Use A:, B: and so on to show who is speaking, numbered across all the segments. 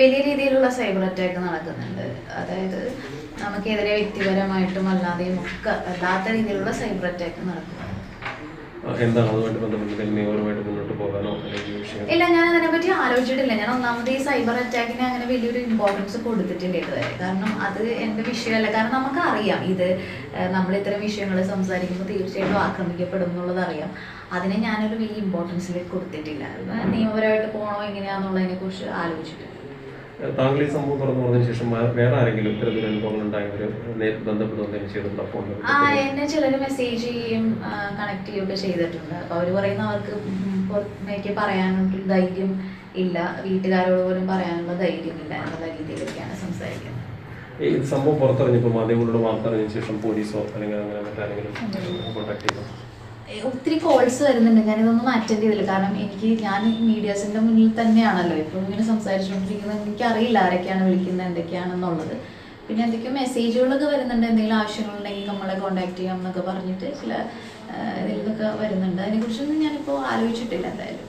A: വലിയ രീതിയിലുള്ള cyber attack നടക്കുന്നുണ്ട്. അതായത് നമുക്കെതിരെ വ്യക്തിപരമായിട്ടും അല്ലാതെയും ഒക്കെ അല്ലാത്ത രീതിയിലുള്ള സൈബർ അറ്റാക്ക്
B: നടക്കുന്നു എന്താണ് അതുമായിട്ട് ബന്ധപ്പെട്ട് എന്തെങ്കിലും നിയമപരമായിട്ട് മുന്നോട്ട് പോകാനോ
A: ഇല്ല ഞാൻ അതിനെ പറ്റി ആലോചിച്ചിട്ടില്ല. ഞാൻ ഒന്നാമത് ഈ സൈബർ അറ്റാക്കിന് അങ്ങനെ വലിയൊരു ഇമ്പോർട്ടൻസ് കൊടുത്തിട്ടില്ല ഇതുവരെ. കാരണം അത് എന്റെ വിഷയമല്ല. കാരണം നമുക്ക് അറിയാം ഇത് നമ്മൾ ഇത്തരം വിഷയങ്ങൾ സംസാരിക്കുമ്പോൾ തീർച്ചയായിട്ടും ആക്രമിക്കപ്പെടും എന്നുള്ളത് അറിയാം. അതിനെ ഞാനൊരു വലിയ ഇമ്പോർട്ടൻസിലേക്ക് കൊടുത്തിട്ടില്ല. നിയമപരമായിട്ട് പോകണോ എങ്ങനെയാണെന്നുള്ളതിനെ കുറിച്ച് ആലോചിച്ചിട്ടില്ല.
B: താങ്കൾ ഈ സംഭവം തുറന്നു പറഞ്ഞതിന് ശേഷം വേറെ ആരെങ്കിലും ഇത്തരത്തിൽ അനുഭവങ്ങൾ ഒരു നേരിട്ട് ബന്ധപ്പെടുകയും ചെയ്തിട്ടുണ്ടോ ഫോണിൽ
A: ആ എന്നെ ചിലർ മെസ്സേജ് ചെയ്യും കണക്ട് ചെയ്യുകയൊക്കെ ചെയ്തിട്ടുണ്ട്. അപ്പൊ അവർ പറയുന്ന അവർക്ക് പുറമേക്ക് പറയാനുള്ള ധൈര്യം ഇല്ല. വീട്ടുകാരോട് പോലും പറയാനുള്ള ധൈര്യം ഇല്ല എന്നുള്ള രീതിയിലൊക്കെയാണ് സംസാരിക്കുന്നത്.
B: ഈ സംഭവം പുറത്തറിഞ്ഞപ്പോൾ മാധ്യമങ്ങളോട് വാർത്ത അറിഞ്ഞതിന് ശേഷം പോലീസോ അല്ലെങ്കിൽ അങ്ങനെ മറ്റാരെങ്കിലും കോൺടാക്ട് ചെയ്തോ?
A: ഒത്തിരി കോൾസ് വരുന്നുണ്ട്. ഞാനിതൊന്നും അറ്റൻഡ് ചെയ്തില്ല. കാരണം എനിക്ക് ഞാൻ മീഡിയാസിന്റെ മുന്നിൽ തന്നെയാണല്ലോ. ഇപ്പോൾ ഇങ്ങനെ സംസാരിച്ചുകൊണ്ടിരിക്കുന്നത് എനിക്കറിയില്ല ആരൊക്കെയാണ് വിളിക്കുന്നത് എന്തൊക്കെയാണെന്നുള്ളത്. പിന്നെ എന്തൊക്കെയോ മെസ്സേജുകളൊക്കെ വരുന്നുണ്ട്. എന്തെങ്കിലും ആവശ്യങ്ങളുണ്ടെങ്കിൽ നമ്മളെ കോൺടാക്ട് ചെയ്യാം എന്നൊക്കെ പറഞ്ഞിട്ട് ചില ഇതിലൊക്കെ വരുന്നുണ്ട്. വരുന്നുണ്ട് അതിനെക്കുറിച്ചൊന്നും ഞാനിപ്പോൾ ആലോചിച്ചിട്ടില്ല എന്തായാലും.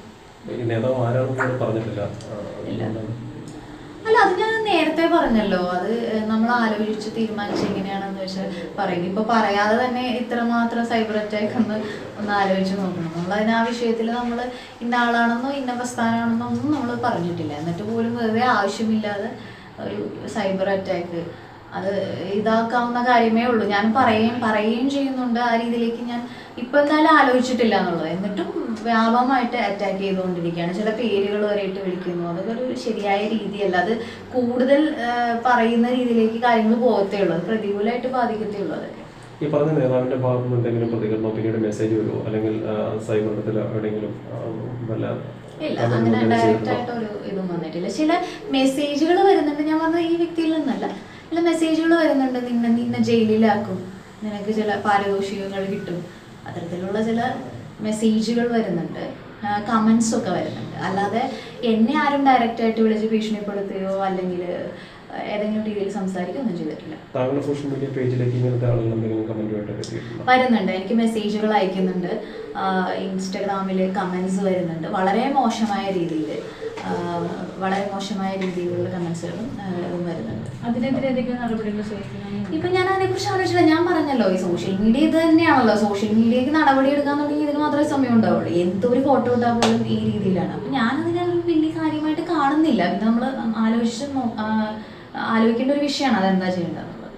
A: അല്ല അത് ഞാൻ നേരത്തെ പറഞ്ഞല്ലോ. അത് നമ്മൾ ആലോചിച്ച് തീരുമാനിച്ച് എങ്ങനെയാണെന്ന് വെച്ചാൽ പറയും. ഇപ്പൊ പറയാതെ തന്നെ ഇത്രമാത്രം സൈബർ അറ്റാക്ക് ഒന്ന് ഒന്ന് ആലോചിച്ച് നോക്കണം. നമ്മൾ അതിന് ആ വിഷയത്തിൽ നമ്മൾ ഇന്ന ആളാണെന്നോ ഇന്ന പ്രസ്ഥാനമാണെന്നോ ഒന്നും നമ്മൾ പറഞ്ഞിട്ടില്ല. എന്നിട്ട് പോലും വെറുതെ ആവശ്യമില്ലാതെ ഒരു സൈബർ അറ്റാക്ക്. അത് ഇതാക്കാവുന്ന കാര്യമേ ഉള്ളൂ. ഞാൻ പറയുകയും പറയുകയും ചെയ്യുന്നുണ്ട് ആ രീതിയിലേക്ക് ഞാൻ ഇപ്പൊ എന്തായാലും ആലോചിച്ചിട്ടില്ല എന്നുള്ളത്. എന്നിട്ടും വ്യാപകമായിട്ട് അറ്റാക്ക് ചെയ്തുകൊണ്ടിരിക്കുകയാണ്. ചില പേരുകൾ വരെ ഇട്ട് വിളിക്കുന്നു. അതൊക്കെ ഒരു ശരിയായ രീതിയല്ല. അത് കൂടുതൽ പറയുന്ന രീതിയിലേക്ക് കാര്യങ്ങൾ പോകത്തേ ഉള്ളൂ. അത് പ്രതികൂലമായിട്ട് ബാധിക്കത്തേ ഉള്ളൂ അതൊക്കെ.
B: ഈ പറഞ്ഞ നേതാവിന്റെ ഭാഗത്ത് നിന്ന് എന്തെങ്കിലും പ്രതികരണമോ പിന്നീട് മെസ്സേജ് വരുമോ അല്ലെങ്കിൽ സൈബർ എവിടെയെങ്കിലും വല്ല
A: ഇല്ല. അങ്ങനെ ഡയറക്റ്റ്? ആയിട്ട് ഒരു ഇതും വന്നിട്ടില്ല. ചില മെസ്സേജുകൾ വരുന്നുണ്ട്. ഞാൻ പറഞ്ഞ ഈ വ്യക്തിയിൽ നിന്നല്ല. ചില മെസ്സേജുകൾ വരുന്നുണ്ട്. നിന്നെ നിന്നെ ജയിലിലാക്കും. നിനക്ക് ചില പാരിതോഷികങ്ങൾ കിട്ടും. അത്തരത്തിലുള്ള ചില മെസ്സേജുകൾ വരുന്നുണ്ട് കമൻസ് ഒക്കെ വരുന്നുണ്ട്. അല്ലാതെ എന്നെ ആരും ഡയറക്റ്റായിട്ട് വിളിച്ച് ഭീഷണിപ്പെടുത്തുകയോ അല്ലെങ്കിൽ ഏതെങ്കിലും രീതിയിൽ സംസാരിക്കുകയോ ഒന്നും ചെയ്തിട്ടില്ല.
B: താങ്കളുടെ സോഷ്യൽ മീഡിയ പേജിലേക്ക് ഇങ്ങനത്തെ ആളുകൾ എന്തെങ്കിലും കമന്റുമായിട്ട് എത്തിയിട്ടുണ്ടോ.
A: വരുന്നുണ്ട്. എനിക്ക് മെസ്സേജുകൾ അയക്കുന്നുണ്ട്. ഇൻസ്റ്റഗ്രാമിൽ കമൻസ് വരുന്നുണ്ട്. വളരെ മോശമായ രീതിയിൽ വളരെ മോശമായ രീതിയിലുള്ള കമൻസുകളും വരുന്നുണ്ട്.
C: അതിനെതിരെ നടപടികൾ
A: ഇപ്പൊ ഞാൻ അതിനെക്കുറിച്ച് ആലോചിച്ചില്ല. ഞാൻ പറഞ്ഞല്ലോ ഈ സോഷ്യൽ മീഡിയ ഇത് തന്നെയാണല്ലോ. സോഷ്യൽ മീഡിയക്ക് നടപടി എടുക്കാൻ തുടങ്ങി ഇതിന് മാത്രമേ സമയം ഉണ്ടാവുള്ളൂ. എന്തൊരു ഫോട്ടോ ഇട്ടാൽ പോലും ഈ രീതിയിലാണ്. അപ്പൊ ഞാൻ അതിനെ ഒരു വലിയ കാര്യമായിട്ട് കാണുന്നില്ല. പിന്നെ നമ്മൾ ആലോചിച്ച് ആലോചിക്കേണ്ട ഒരു വിഷയമാണ് അതെന്താ ചെയ്യേണ്ടത്.